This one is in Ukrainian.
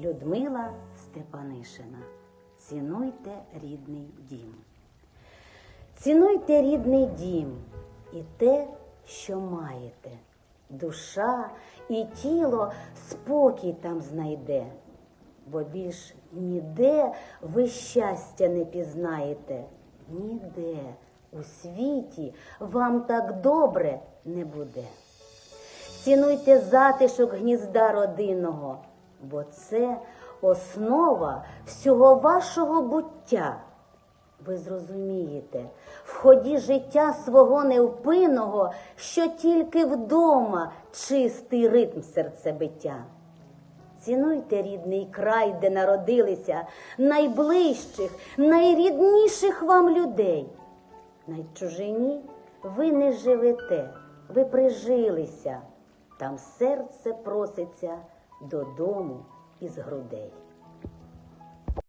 Людмила Степанишина. Цінуйте рідний дім. Цінуйте рідний дім і те, що маєте. Душа і тіло спокій там знайде, бо більш ніде ви щастя не пізнаєте, ніде у світі вам так добре не буде. Цінуйте затишок гнізда родинного, бо це основа всього вашого буття. Ви зрозумієте, в ході життя свого невпинного, що тільки вдома чистий ритм серцебиття. Цінуйте рідний край, де народилися, найближчих, найрідніших вам людей. На чужині ви не живете, ви прижилися, там серце проситься додому із грудей.